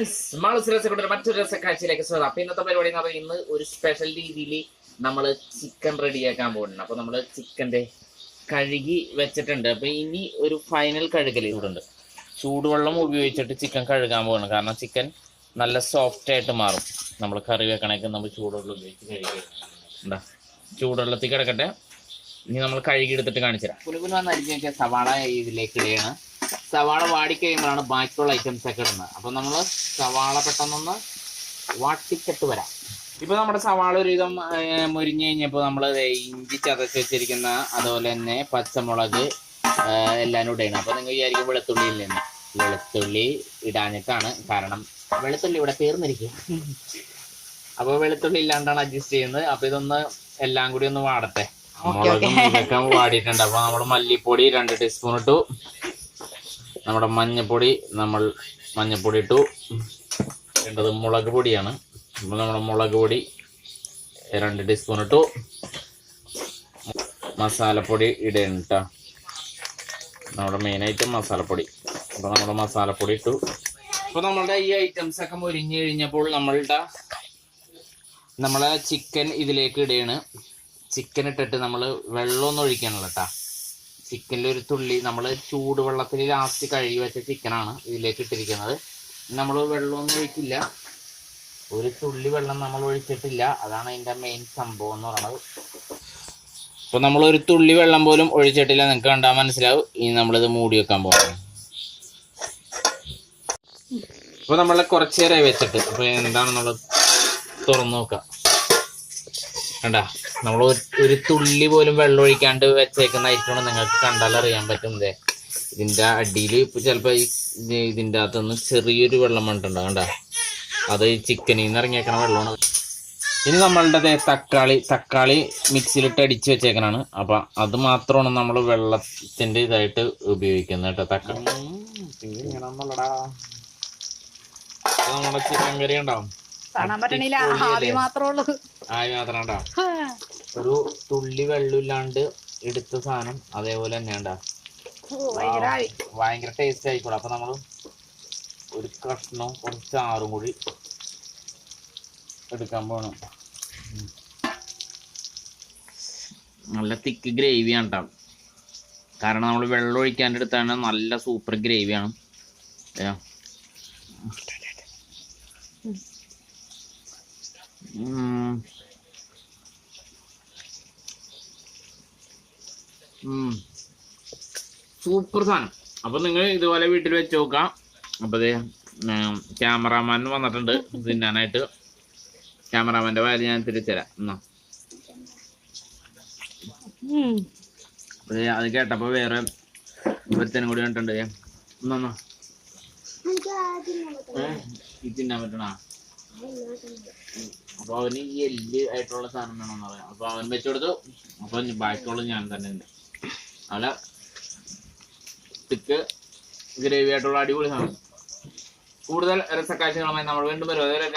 രസങ്ങളുടെ മറ്റൊരു രസക്കാഴ്ചയിലേക്ക് സ്വാഗതം. അപ്പൊ ഇന്നത്തെ പരിപാടി എന്ന് പറയുന്നത് ഇന്ന് ഒരു സ്പെഷ്യൽ രീതിയിൽ നമ്മൾ ചിക്കൻ റെഡിയാക്കാൻ പോകുന്നുണ്ട് അപ്പൊ നമ്മൾ ചിക്കന്റെ കഴുകി വെച്ചിട്ടുണ്ട്. അപ്പൊ ഇനി ഒരു ഫൈനൽ കഴുകൽ ഇവിടുണ്ട്. ചൂടുവെള്ളം ഉപയോഗിച്ചിട്ട് ചിക്കൻ കഴുകാൻ പോകണം കാരണം ചിക്കൻ നല്ല സോഫ്റ്റ് ആയിട്ട് മാറും. നമ്മൾ കറി വെക്കണമെങ്കിൽ നമ്മൾ ചൂടുവെള്ളം ഉപയോഗിച്ച് കഴുകി ചൂടുവെള്ളത്തിൽ കിടക്കട്ടെ. ഇനി നമ്മൾ കഴുകി എടുത്തിട്ട് കാണിച്ചുതരാം. കുലുകുലു വന്ന് അരിഞ്ഞ് വെച്ചാൽ സവാള ഇതിലേക്ക് ഇടുകയാണ്. സവാള വാടിക്കഴിയുമ്പോഴാണ് ബാക്കിയുള്ള ഐറ്റംസ് ഒക്കെ ഇടുന്നത്. അപ്പൊ നമ്മൾ സവാള പെട്ടെന്നൊന്ന് വാട്ടിക്കെട്ട് വരാം. ഇപ്പൊ നമ്മുടെ സവാള ഒരുവിധം മുരിഞ്ഞു മുരിഞ്ഞ് കഴിഞ്ഞപ്പോൾ നമ്മൾ ഇഞ്ചി ചതച്ച് വെച്ചിരിക്കുന്ന അതുപോലെ തന്നെ പച്ചമുളക് എല്ലാം ഇടണം. അപ്പൊ നിങ്ങൾ വിചാരിക്കും വെളുത്തുള്ളി ഇല്ലെന്ന് വെളുത്തുള്ളി ഇടാഞ്ഞിട്ടാണ് കാരണം വെളുത്തുള്ളി ഇവിടെ തീർന്നിരിക്കും. അപ്പൊ വെളുത്തുള്ളി ഇല്ലാണ്ടാണ് അഡ്ജസ്റ്റ് ചെയ്യുന്നത്. അപ്പൊ ഇതൊന്ന് എല്ലാം കൂടി ഒന്ന് വാടട്ടെ. മുളകും ഇതൊക്കെ വാടിയിട്ടുണ്ട്. അപ്പൊ നമ്മൾ മല്ലിപ്പൊടി രണ്ട് ടീസ്പൂൺ ഇട്ടു. നമ്മുടെ മഞ്ഞപ്പൊടി നമ്മൾ മഞ്ഞപ്പൊടി ഇട്ടു വേണ്ടത് മുളക് പൊടിയാണ്. അപ്പൊ നമ്മുടെ മുളക് പൊടി രണ്ട് ടീസ്പൂൺ ഇട്ടു മസാലപ്പൊടി ഇടണം കേട്ടോ നമ്മുടെ മെയിൻ ഐറ്റം മസാലപ്പൊടി. അപ്പോൾ നമ്മുടെ മസാലപ്പൊടി ഇട്ടു. അപ്പോൾ നമ്മളുടെ ഈ ഐറ്റംസ് ഒക്കെ മുരിഞ്ഞു കഴിഞ്ഞപ്പോൾ നമ്മളുടെ നമ്മളെ ചിക്കൻ ഇതിലേക്ക് ഇടുകയാണ് ചിക്കൻ ഇട്ടിട്ട് നമ്മൾ വെള്ളമൊന്നും ഒഴിക്കാനുള്ള കേട്ടാ ചിക്കനിൽ ഒരു തുള്ളി നമ്മൾ ചൂടുവെള്ളത്തിൽ ലാസ്റ്റ് കഴുകി വെച്ച ചിക്കനാണ് ഇതിലേക്ക് ഇട്ടിരിക്കുന്നത്. നമ്മൾ വെള്ളമൊന്നും ഒഴിക്കില്ല. ഒരു തുള്ളി വെള്ളം നമ്മൾ ഒഴിച്ചിട്ടില്ല. അതാണ് അതിന്റെ മെയിൻ സംഭവം എന്ന് പറയുന്നത്. അപ്പോൾ നമ്മൾ ഒരു തുള്ളി വെള്ളം പോലും ഒഴിച്ചിട്ടില്ല. നിങ്ങൾക്ക് കണ്ടാൽ മനസ്സിലാവും. ഇനി നമ്മളിത് മൂടി വെക്കാൻ പോകണം അപ്പോൾ നമ്മൾ കുറച്ച് നേരമായി വെച്ചിട്ട്. എന്താണ് നമ്മൾ തുറന്നു നോക്കാം. കണ്ടാ? നമ്മൾ ഒരു തുള്ളി പോലും വെള്ളം ഒഴിക്കാണ്ട് വെച്ചേക്കുന്നതായിട്ടാണ് നിങ്ങൾക്ക് കണ്ടാൽ അറിയാൻ പറ്റും ദേ ഇതിന്റെ അടിയിൽ ഇപ്പൊ ചിലപ്പോ ഈ ഇത് ഇതിന്റെ അകത്തുനിന്ന് ചെറിയൊരു വെള്ളം വന്നിട്ടുണ്ടോ കണ്ട? അത് ചിക്കനിൽ നിന്ന് ഇറങ്ങിയേക്കണ വെള്ളമാണ്. ഇനി നമ്മളുടെ തക്കാളി തക്കാളി മിക്സിയിലിട്ട് അടിച്ച് വെച്ചേക്കണാണ്. അപ്പൊ അത് മാത്രമാണ് നമ്മൾ വെള്ളത്തിന്റെ ഇതായിട്ട് ഉപയോഗിക്കുന്നത് കേട്ടോ തക്കാളി. നമ്മുടെ ചിക്കൻ കറി ഉണ്ടാവും കാണാൻ പറ്റണില്ല? ആവി മാത്രമേ ഉള്ളൂ ആയി മാത്രം ഉണ്ടാവും ഒരു തുള്ളി വെള്ളമില്ലാണ്ട് എടുത്ത സാധനം അതേപോലെ തന്നെ ഉണ്ടാ ഓ, ഭയങ്കര ആവി. ടേസ്റ്റ് ആയിക്കോളെ അപ്പൊ നമ്മൾ ഒരു കഷ്ണവും കുറച്ച് ആറും കൂടി എടുക്കാൻ പോണം. നല്ല തിക്ക് ഗ്രേവിയാണ് കേട്ടോ കാരണം നമ്മൾ വെള്ളം ഒഴിക്കാന്റെ അടുത്താണ് നല്ല സൂപ്പർ ഗ്രേവിയാണ്. സൂപ്പർ സാധനം. അപ്പൊ നിങ്ങൾ ഇതുപോലെ വീട്ടിൽ വെച്ച് നോക്കാം. അപ്പൊ ദേ ക്യാമറാമാൻ വന്നിട്ടുണ്ട്. തിന്നാനായിട്ട്. ക്യാമറാമാന്റെ വാൽ ഞാൻ തിരിച്ചുതരാം എന്നാ. അത് കേട്ടപ്പോ വേറെ ഒരുത്തനും കൂടി കണ്ടിട്ടുണ്ട് ദേ. എന്നാ തിന്നാൻ പറ്റണ അപ്പൊ അവന് ഈ എല്ല് ആയിട്ടുള്ള സാധനം വേണമെന്ന് പറയാം. അപ്പൊ അവൻ വെച്ചു കൊടുത്തു. അപ്പൊ ബാക്കിയുള്ള ഞാൻ തന്നെ ഉണ്ട്. അല്ല തിക്ക് ഗ്രേവി ആയിട്ടുള്ള അടിപൊളി സാധനം. കൂടുതൽ രസക്കാഴ്ചകളുമായി നമ്മൾ വീണ്ടും വരും അതുവരെ